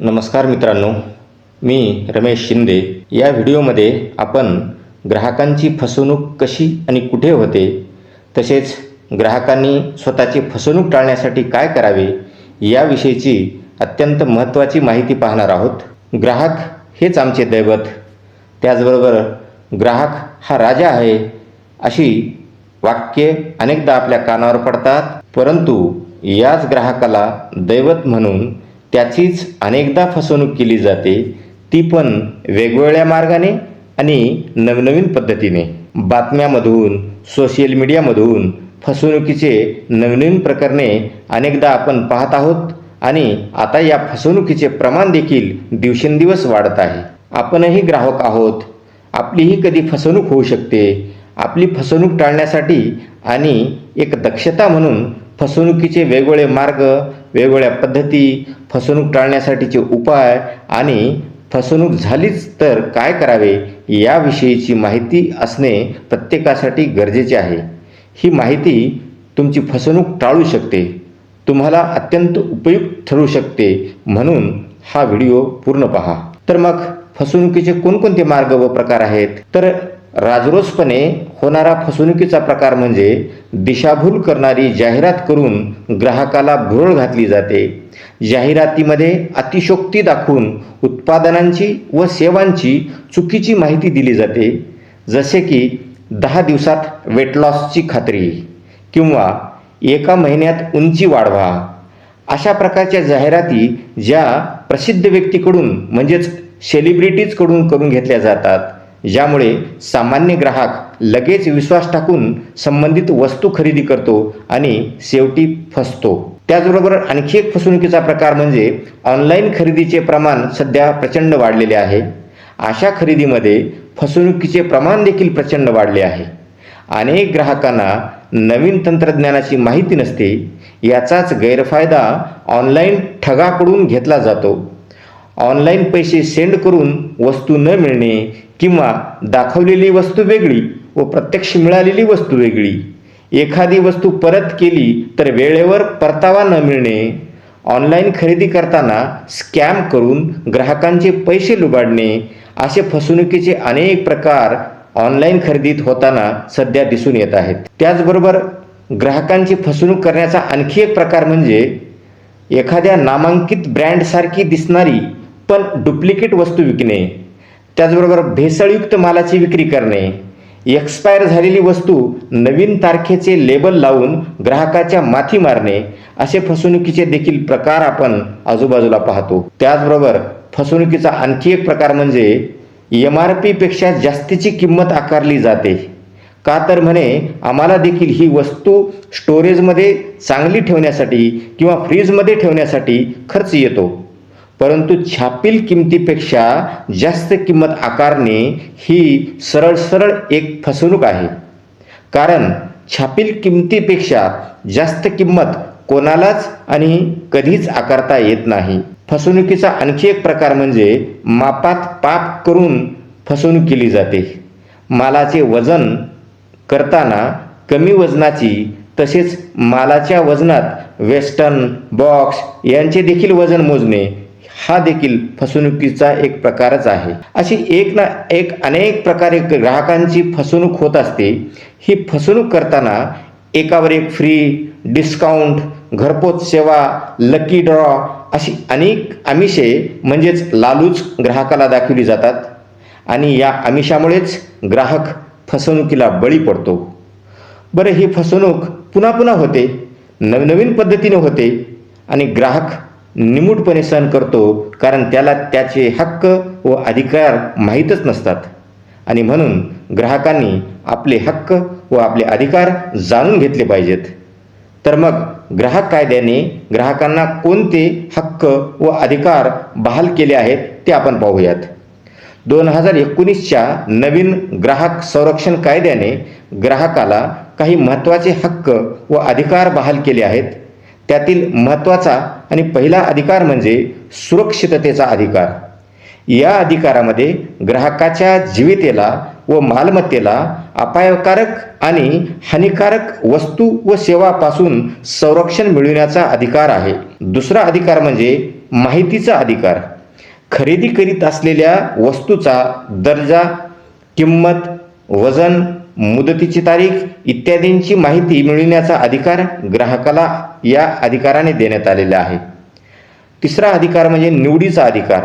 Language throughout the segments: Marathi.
नमस्कार मित्रांनो मी रमेश शिंदे. या व्हिडिओमध्ये आपण ग्राहकांची फसवणूक कशी आणि कुठे होते तसेच ग्राहकांनी स्वतःची फसवणूक टाळण्यासाठी काय करावे याविषयीची अत्यंत महत्त्वाची माहिती पाहणार आहोत. ग्राहक हेच आमचे दैवत. त्याचबरोबर ग्राहक हा राजा आहे अशी वाक्ये अनेकदा आपल्या कानावर पडतात परंतु याच ग्राहकाला दैवत म्हणून त्याचीच अनेकदा फसवणूक केली जाते ती पण वेगवेगळ्या मार्गाने आणि नवनवीन पद्धतीने. बातम्यामधून सोशल मीडियामधून फसवणुकीचे नवनवीन प्रकरणे अनेकदा आपण पाहत आहोत आणि आता या फसवणुकीचे प्रमाण देखील दिवसेंदिवस वाढत आहे. आपणही ग्राहक आहोत. आपलीही कधी फसवणूक होऊ शकते. आपली फसवणूक टाळण्यासाठी आणि एक दक्षता म्हणून फसवणुकीचे वेगवेगळे मार्ग वेगवेगळ्या पद्धती फसवणूक टाळण्यासाठीचे उपाय आणि फसवणूक झालीच तर काय करावे याविषयीची माहिती असणे प्रत्येकासाठी गरजेचे आहे. ही माहिती तुमची फसवणूक टाळू शकते. तुम्हाला अत्यंत उपयुक्त ठरू शकते म्हणून हा व्हिडिओ पूर्ण पहा. तर मग फसवणुकीचे कोणकोणते मार्ग व प्रकार आहेत? तर राजरोसपणे होणारा फसवणुकीचा प्रकार म्हणजे दिशाभूल करणारी जाहिरात करून ग्राहकाला भुरळ घातली जाते. जाहिरातीमध्ये अतिशोक्ती दाखवून उत्पादनांची व सेवांची चुकीची माहिती दिली जाते. जसे की दहा दिवसात वेट लॉसची खात्री किंवा एका महिन्यात उंची वाढवा. अशा प्रकारच्या जाहिराती ज्या प्रसिद्ध व्यक्तीकडून म्हणजेच सेलिब्रिटीजकडून करून घेतल्या जातात. ज्यामुळे सामान्य ग्राहक लगेच विश्वास टाकून संबंधित वस्तू खरेदी करतो आणि शेवटी फसतो. त्याचबरोबर आणखी एक फसवणुकीचा प्रकार म्हणजे ऑनलाईन खरेदीचे प्रमाण सध्या प्रचंड वाढलेले आहे. अशा खरेदीमध्ये फसवणुकीचे प्रमाण देखील प्रचंड वाढले आहे. अनेक ग्राहकांना नवीन तंत्रज्ञानाची माहिती नसते याचाच गैरफायदा ऑनलाईन ठगाकडून घेतला जातो. ऑनलाईन पैसे सेंड करून वस्तू न मिळणे किंवा दाखवलेली वस्तू वेगळी व प्रत्यक्ष मिळालेली वस्तू वेगळी. एखादी वस्तू परत केली तर वेळेवर परतावा न मिळणे ऑनलाईन खरेदी करताना स्कॅम करून ग्राहकांचे पैसे लुबाडणे असे फसवणुकीचे अनेक प्रकार ऑनलाईन खरेदीत होताना सध्या दिसून येत आहेत. त्याचबरोबर ग्राहकांची फसवणूक करण्याचा आणखी एक प्रकार म्हणजे एखाद्या नामांकित ब्रँडसारखी दिसणारी पण डुप्लिकेट वस्तू विकणे. त्याचबरोबर भेसळयुक्त मालाची विक्री करणे एक्सपायर झालेली वस्तू नवीन तारखेचे लेबल लावून ग्राहकाच्या माथी मारणे असे फसवणुकीचे देखील प्रकार आपण आजूबाजूला पाहतो. त्याचबरोबर फसवणुकीचा आणखी एक प्रकार म्हणजे एम आर पीपेक्षा जास्तीची किंमत आकारली जाते. का तर म्हणे आम्हाला देखील ही वस्तू स्टोरेजमध्ये चांगली ठेवण्यासाठी किंवा फ्रीजमध्ये ठेवण्यासाठी खर्च येतो. परंतु छापील किमतीपेक्षा जास्त किंमत आकारणे ही सरळ सरळ एक फसवणूक आहे. कारण छापील किमतीपेक्षा जास्त किंमत कोणालाच आणि कधीच आकारता येत नाही. फसवणुकीचा आणखी एक प्रकार म्हणजे मापात पाप करून फसवणूक केली जाते. मालाचे वजन करताना कमी वजनाची तसेच मालाच्या वजनात वेस्टर्न बॉक्स यांचे देखील वजन मोजणे हा देखील फसवणुकीचा एक प्रकारच आहे. अशी एक ना एक अनेक प्रकारे ग्राहकांची फसवणूक होत असते. ही फसवणूक करताना एकावर एक फ्री डिस्काउंट घरपोच सेवा लकी ड्रॉ अशी अनेक आमिषे म्हणजेच लालूच ग्राहकाला दाखवली जातात. आणि या आमिषामुळेच ग्राहक फसवणुकीला बळी पडतो. बरं ही फसवणूक पुन्हा पुन्हा होते. नवनवीन पद्धतीने होते. आणि ग्राहक निमूटपणे सहन करतो कारण त्याला त्याचे हक्क व अधिकार माहीतच नसतात. आणि म्हणून ग्राहकांनी आपले हक्क व आपले अधिकार जाणून घेतले पाहिजेत. तर मग ग्राहक कायद्याने ग्राहकांना कोणते हक्क व अधिकार बहाल केले आहेत ते आपण पाहूयात. दोन हजार एकोणीसच्या नवीन ग्राहक संरक्षण कायद्याने ग्राहकाला काही महत्त्वाचे हक्क व अधिकार बहाल केले आहेत. त्यातील महत्त्वाचा आणि पहिला अधिकार म्हणजे सुरक्षिततेचा अधिकार. या अधिकारामध्ये ग्राहकाच्या जीवितेला व मालमत्तेला अपायकारक आणि हानिकारक वस्तू व सेवापासून संरक्षण मिळविण्याचा अधिकार आहे. दुसरा अधिकार म्हणजे माहितीचा अधिकार. खरेदी करीत असलेल्या वस्तूचा दर्जा किंमत वजन मुदतीची तारीख इत्यादींची माहिती मिळविण्याचा अधिकार ग्राहकाला या अधिकाराने देण्यात आलेला आहे. तिसरा अधिकार म्हणजे निवडीचा अधिकार.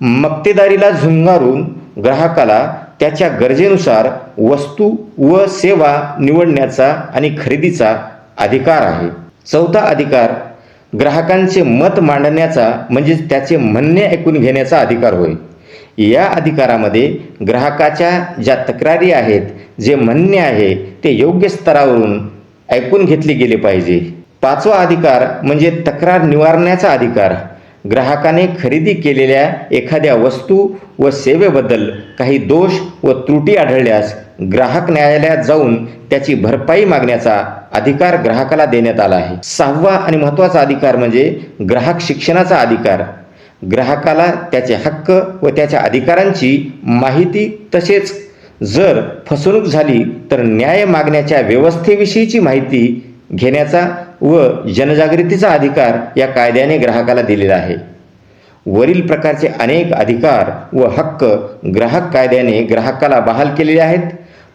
मक्तेदारीला झुंगारून ग्राहकाला त्याच्या गरजेनुसार वस्तू व सेवा निवडण्याचा आणि खरेदीचा अधिकार आहे. चौथा अधिकार ग्राहकांचे मत मांडण्याचा म्हणजे त्याचे म्हणणे ऐकून घेण्याचा अधिकार होय. या अधिकारामध्ये ग्राहकाच्या ज्या तक्रारी आहेत जे म्हणणे आहे ते योग्य स्तरावरून ऐकून घेतले गेले पाहिजे. पाचवा अधिकार म्हणजे तक्रार निवारण्याचा अधिकार. ग्राहकाने खरेदी केलेल्या एखाद्या वस्तू व सेवेबद्दल काही दोष व त्रुटी आढळल्यास ग्राहक न्यायालयात जाऊन त्याची भरपाई मागण्याचा अधिकार ग्राहकाला देण्यात आला आहे. सहावा आणि महत्त्वाचा अधिकार म्हणजे ग्राहक शिक्षणाचा अधिकार. ग्राहकाला त्याचे हक्क व त्याच्या अधिकारांची माहिती तसेच जर फसवणूक झाली तर न्याय मागण्याच्या व्यवस्थेविषयीची माहिती घेण्याचा व जनजागृतीचा अधिकार या कायद्याने ग्राहकाला दिलेला आहे. वरील प्रकारचे अनेक अधिकार व हक्क ग्राहक कायद्याने ग्राहकाला बहाल केलेले आहेत.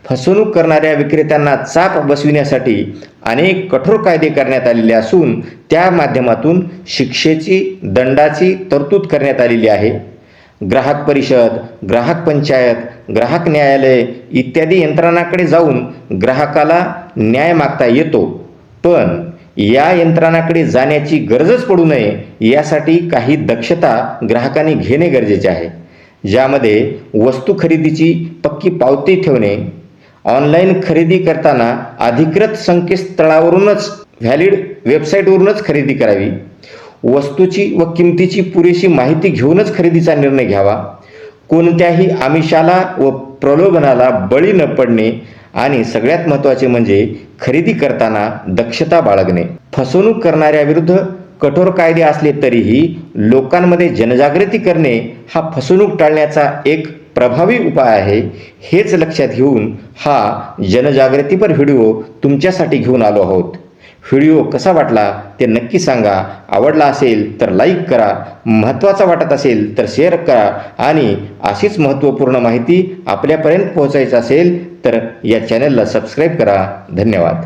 फसवणूक करणाऱ्या विक्रेत्यांना चाप बसविण्यासाठी अनेक कठोर कायदे करण्यात आलेले असून त्या माध्यमातून शिक्षेची दंडाची तरतूद करण्यात आलेली आहे. ग्राहक परिषद ग्राहक पंचायत ग्राहक न्यायालय इत्यादी यंत्रणाकडे जाऊन ग्राहकाला न्याय मागता येतो. पण या यंत्रणाकडे जाण्याची गरजच पडू नये यासाठी काही दक्षता ग्राहकांनी घेणे गरजेचे आहे. ज्यामध्ये वस्तू खरेदीची पक्की पावती ठेवणे ऑनलाईन खरेदी करताना अधिकृत संकेतस्थळावरूनच व्हॅलिड वेबसाईटवरूनच खरेदी करावी वस्तूची व किमतीची पुरेशी माहिती घेऊनच खरेदीचा निर्णय घ्यावा. कोणत्याही आमिषाला व प्रलोभनाला बळी न पडणे आणि सगळ्यात महत्त्वाचे म्हणजे खरेदी करताना दक्षता बाळगणे. फसवणूक करणाऱ्याविरुद्ध कठोर कायदे असले तरीही लोकांमध्ये जनजागृती करणे हा फसवणूक टाळण्याचा एक प्रभावी उपाय आहे हेच लक्षात घेऊन हा जनजागृतीपर व्हिडिओ तुमच्यासाठी घेऊन आलो आहोत. व्हिडिओ कसा वाटला ते नक्की सांगा. आवडला असेल तर लाईक करा. महत्त्वाचा वाटत असेल तर शेअर करा. आणि अशीच महत्त्वपूर्ण माहिती आपल्यापर्यंत पोहोचायचं असेल तर या चॅनलला सबस्क्राईब करा. धन्यवाद.